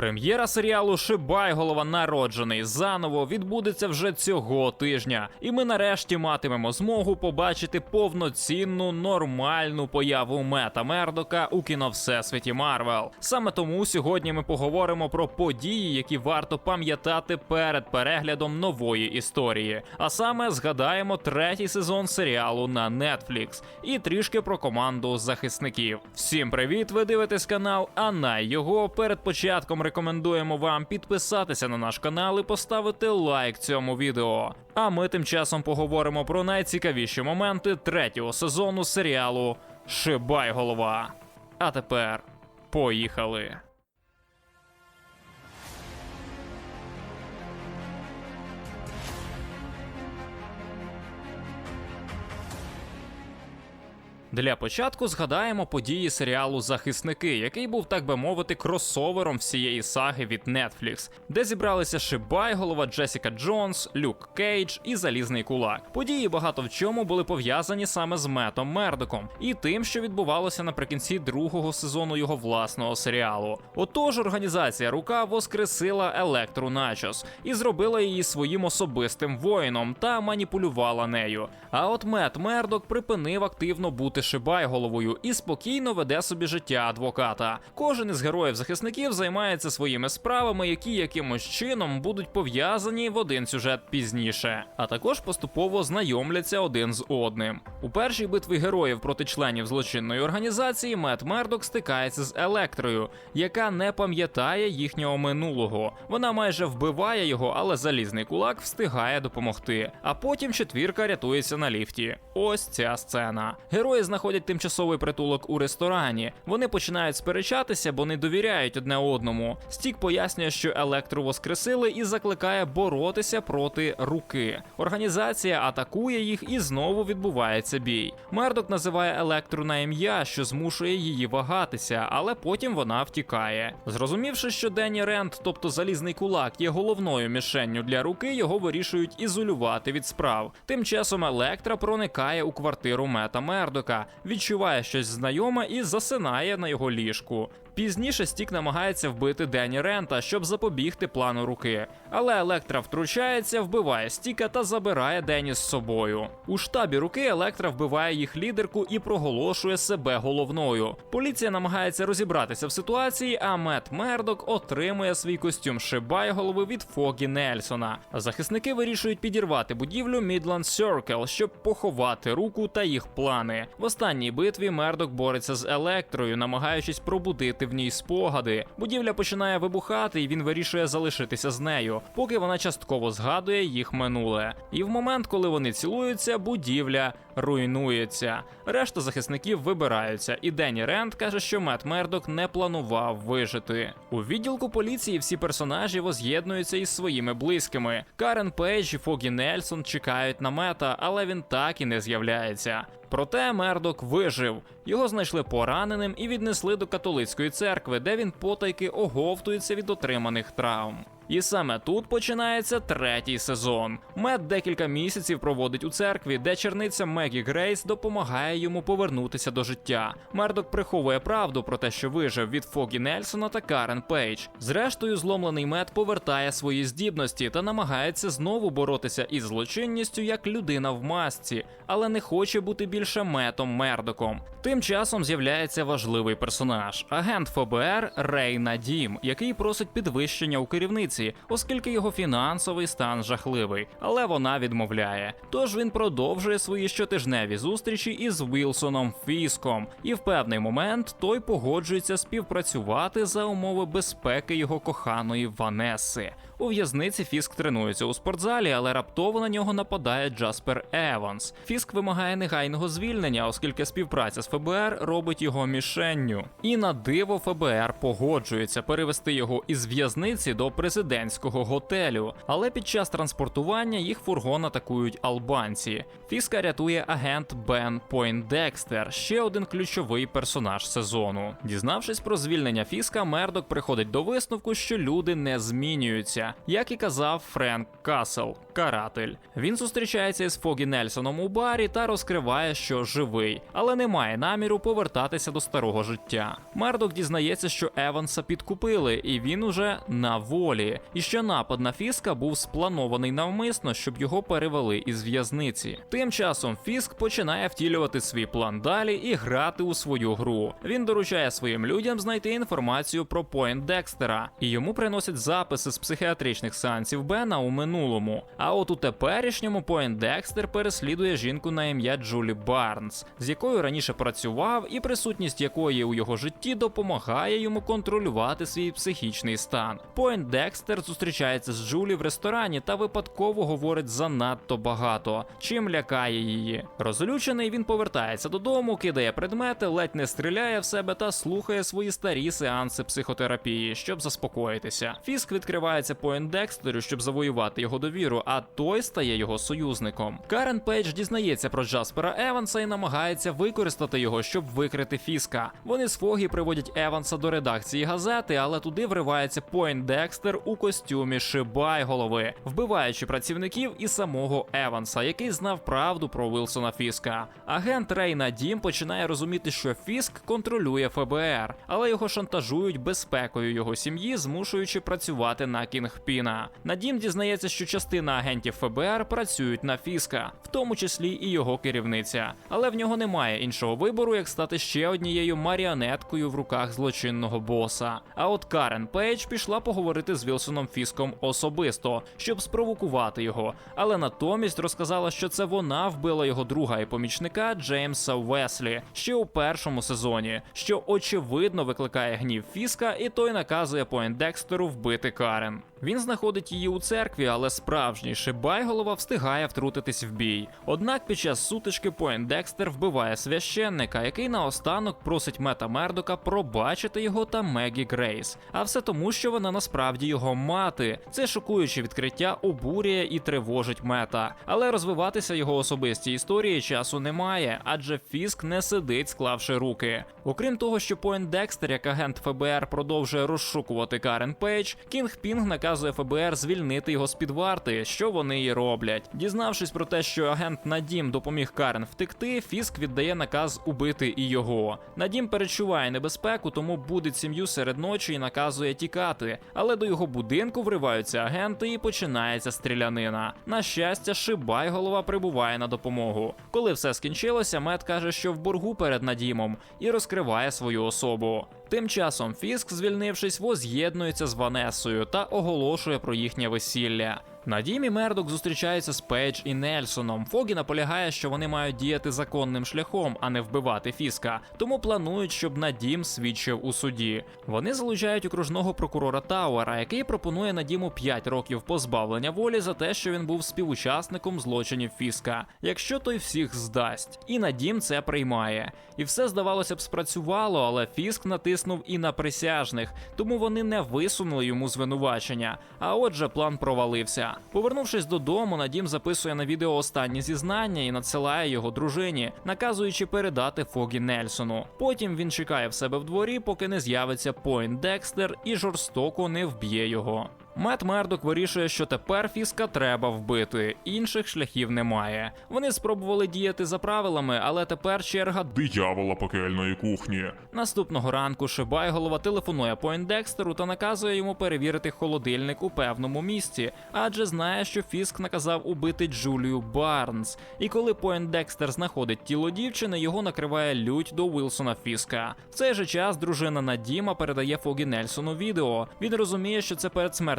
Прем'єра серіалу Шибайголова народжений заново відбудеться вже цього тижня, і ми нарешті матимемо змогу побачити повноцінну нормальну появу Мета Мердока у кіно Всесвіті Марвел. Саме тому сьогодні ми поговоримо про події, які варто пам'ятати перед переглядом нової історії. А саме згадаємо третій сезон серіалу на Netflix і трішки про команду захисників. Всім привіт! Ви дивитесь канал Анай. Його перед початком рекомендуємо вам підписатися на наш канал і поставити лайк цьому відео. А ми тим часом поговоримо про найцікавіші моменти третього сезону серіалу Шибай голова. А тепер поїхали. Для початку згадаємо події серіалу Захисники, який був, так би мовити, кросовером всієї саги від Netflix, де зібралися Шибайголова, Джесіка Джонс, Люк Кейдж і Залізний Кулак. Події багато в чому були пов'язані саме з Метом Мердоком і тим, що відбувалося наприкінці другого сезону його власного серіалу. Отож, організація Рука воскресила Електру Начос і зробила її своїм особистим воїном та маніпулювала нею. А от Мет Мердок припинив активно бути шибайголовою і спокійно веде собі життя адвоката. Кожен із героїв захисників займається своїми справами, які якимось чином будуть пов'язані в один сюжет пізніше, а також поступово знайомляться один з одним. У першій битві героїв проти членів злочинної організації Мет Мердок стикається з Електрою, яка не пам'ятає їхнього минулого. Вона майже вбиває його, але залізний кулак встигає допомогти. А потім четвірка рятується на ліфті. Ось ця сцена. Герої знаходять тимчасовий притулок у ресторані. Вони починають сперечатися, бо не довіряють одне одному. Стік пояснює, що електру воскресили і закликає боротися проти руки. Організація атакує їх і знову відбувається бій. Мердок називає електру на ім'я, що змушує її вагатися, але потім вона втікає. Зрозумівши, що Денні Рент, тобто залізний кулак, є головною мішенню для руки, його вирішують ізолювати від справ. Тим часом Електра проникає у квартиру Мета Мердока, відчуває щось знайоме і засинає на його ліжку. Пізніше Стік намагається вбити Денні Рента, щоб запобігти плану руки. Але Електра втручається, вбиває Стіка та забирає Денні з собою. У штабі руки Електра вбиває їх лідерку і проголошує себе головною. Поліція намагається розібратися в ситуації, а Мет Мердок отримує свій костюм Шибайголови від Фогі Нельсона. Захисники вирішують підірвати будівлю Midland Circle, щоб поховати руку та їх плани. Останній битві Мердок бореться з електрою, намагаючись пробудити в ній спогади. Будівля починає вибухати, і він вирішує залишитися з нею, поки вона частково згадує їх минуле. І в момент, коли вони цілуються, будівля руйнується. Решта захисників вибираються, і Денні Рент каже, що Мет Мердок не планував вижити. У відділку поліції всі персонажі воз'єднуються із своїми близькими. Карен Пейдж і Фогі Нельсон чекають на мета, але він так і не з'являється. Проте Мердок вижив. Його знайшли пораненим і віднесли до католицької церкви, де він потайки оговтується від отриманих травм. І саме тут починається третій сезон. Мед декілька місяців проводить у церкві, де черниця Мегі Грейс допомагає йому повернутися до життя. Мердок приховує правду про те, що вижив від Фогі Нельсона та Карен Пейдж. Зрештою, зломлений мед повертає свої здібності та намагається знову боротися із злочинністю як людина в масці, але не хоче бути більше метом Мердоком. Тим часом з'являється важливий персонаж агент ФБР Рей Надім, який просить підвищення у керівниці, оскільки його фінансовий стан жахливий, але вона відмовляє. Тож він продовжує свої щотижневі зустрічі із Вілсоном Фіском, і в певний момент той погоджується співпрацювати за умови безпеки його коханої Ванеси. У в'язниці Фіск тренується у спортзалі, але раптово на нього нападає Джаспер Еванс. Фіск вимагає негайного звільнення, оскільки співпраця з ФБР робить його мішенню. І на диво ФБР погоджується перевести його із в'язниці до президентського готелю. Але під час транспортування їх фургон атакують албанці. Фіска рятує агент Бен Пойндекстер, ще один ключовий персонаж сезону. Дізнавшись про звільнення Фіска, Мердок приходить до висновку, що люди не змінюються. Як і казав Френк Касл, каратель. Він зустрічається із Фогі Нельсоном у барі та розкриває, що живий, але не має наміру повертатися до старого життя. Мердок дізнається, що Еванса підкупили, і він уже на волі, і що напад на Фіска був спланований навмисно, щоб його перевели із в'язниці. Тим часом Фіск починає втілювати свій план далі і грати у свою гру. Він доручає своїм людям знайти інформацію про Пойнт Декстера, і йому приносять записи з психіатричних сеансів Бена у минулому. А от у теперішньому Пойнт Декстер переслідує жінку на ім'я Джулі Барнс, з якою раніше працював, і присутність якої у його житті допомагає йому контролювати свій психічний стан. Пойнт Декстер зустрічається з Джулі в ресторані та випадково говорить занадто багато, чим лякає її. Розлючений він повертається додому, кидає предмети, ледь не стріляє в себе та слухає свої старі сеанси психотерапії, щоб заспокоїтися. Фіск відкривається Пойнт Декстеру, щоб завоювати його довіру, а той стає його союзником. Карен Пейдж дізнається про Джаспера Еванса і намагається використати його, щоб викрити Фіска. Вони з Фогі приводять Еванса до редакції газети, але туди вривається Пойнт Декстер у костюмі Шибайголови, вбиваючи працівників і самого Еванса, який знав правду про Вилсона Фіска. Агент Рейна Дім починає розуміти, що Фіск контролює ФБР, але його шантажують безпекою його сім'ї, змушуючи працювати на Кінгпіна. Надім дізнається, що частина агентів ФБР працюють на Фіска, в тому числі і його керівниця. Але в нього немає іншого вибору, як стати ще однією маріонеткою в руках злочинного боса. А от Карен Пейдж пішла поговорити з Вілсоном Фіском особисто, щоб спровокувати його, але натомість розказала, що це вона вбила його друга і помічника Джеймса Веслі ще у першому сезоні, що очевидно викликає гнів Фіска, і той наказує Пойндекстеру вбити Карен. Він знаходить її у церкві, але справжній Шибайголова встигає втрутитись в бій. Однак під час сутички Пойндекстер вбиває священника, який наостанок просить Мета Мердока пробачити його та Мегі Грейс. А все тому, що вона насправді його мати. Це шокуюче відкриття обурює і тривожить мета. Але розвиватися його особистій історії часу немає, адже Фіск не сидить, склавши руки. Окрім того, що Пойндекстер, як агент ФБР, продовжує розшукувати Карен Пейдж, Кінг Пінг наказує ФБР звільнити його з під варти, що вони і роблять. Дізнавшись про те, що агент Надім допоміг Карен втекти, Фіск віддає наказ убити і його. Надім перечуває небезпеку, тому будить сім'ю серед ночі і наказує тікати. Але до його будинку вриваються агенти і починається стрілянина. На щастя, Шибайголова прибуває на допомогу. Коли все скінчилося, Мед каже, що в боргу перед Надімом і розкриває свою особу. Тим часом Фіск, звільнившись, воз'єднується з Ванесою та оголошує про їхнє весілля. Надім і Мердок зустрічаються з Пейдж і Нельсоном. Фогі наполягає, що вони мають діяти законним шляхом, а не вбивати Фіска. Тому планують, щоб Надім свідчив у суді. Вони залучають окружного прокурора Тауера, який пропонує Надіму 5 років позбавлення волі за те, що він був співучасником злочинів Фіска, якщо той всіх здасть. І Надім це приймає. І все здавалося б спрацювало, але Фіск натиснув і на присяжних, тому вони не висунули йому звинувачення. А отже, план провалився. Повернувшись додому, Надім записує на відео останні зізнання і надсилає його дружині, наказуючи передати Фогі Нельсону. Потім він чекає в себе в дворі, поки не з'явиться Пойнт Декстер і жорстоко не вб'є його. Мет Мердок вирішує, що тепер Фіска треба вбити, інших шляхів немає. Вони спробували діяти за правилами, але тепер черга диявола пекельної кухні. Наступного ранку Шибайголова телефонує Пойндекстеру та наказує йому перевірити холодильник у певному місці, адже знає, що Фіск наказав убити Джулію Барнс. І коли Пойндекстер знаходить тіло дівчини, його накриває лють до Вілсона Фіска. В цей же час дружина Надіма передає Фогі Нельсону відео. Він розуміє, що це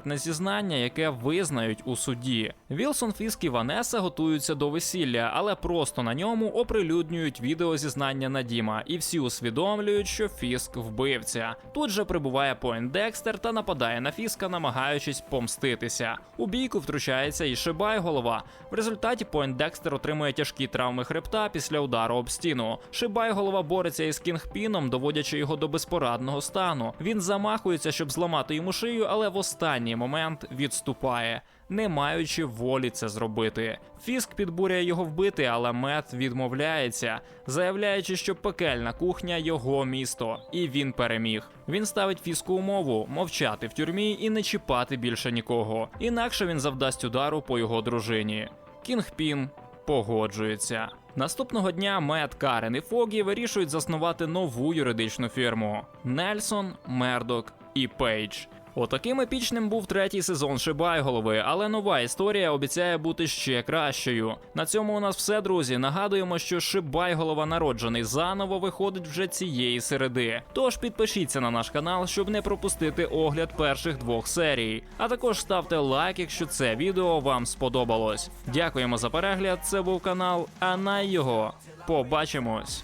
передсмертне зізнання, яке визнають у суді. Вілсон Фіск і Ванеса готуються до весілля, але просто на ньому оприлюднюють відео зізнання Надіма, і всі усвідомлюють, що Фіск вбивця. Тут же прибуває Пойндекстер та нападає на Фіска, намагаючись помститися. У бійку втручається і Шибайголова. В результаті Пойндекстер отримує тяжкі травми хребта після удару об стіну. Шибайголова бореться із Кінгпіном, доводячи його до безпорадного стану. Він замахується, щоб зламати йому шию, але в останній останній момент відступає, не маючи волі це зробити. Фіск підбурює його вбити, але Мет відмовляється, заявляючи, що пекельна кухня його місто, і він переміг. Він ставить фіску умову мовчати в тюрмі і не чіпати більше нікого. Інакше він завдасть удару по його дружині. Кінгпін погоджується. Наступного дня Мет, Карен і Фогі вирішують заснувати нову юридичну фірму Нельсон, Мердок і Пейдж. Отаким епічним був третій сезон Шибайголови, але нова історія обіцяє бути ще кращою. На цьому у нас все, друзі. Нагадуємо, що Шибайголова народжений заново виходить вже цієї середи. Тож підпишіться на наш канал, щоб не пропустити огляд перших двох серій. А також ставте лайк, якщо це відео вам сподобалось. Дякуємо за перегляд. Це був канал Анай його. Побачимось.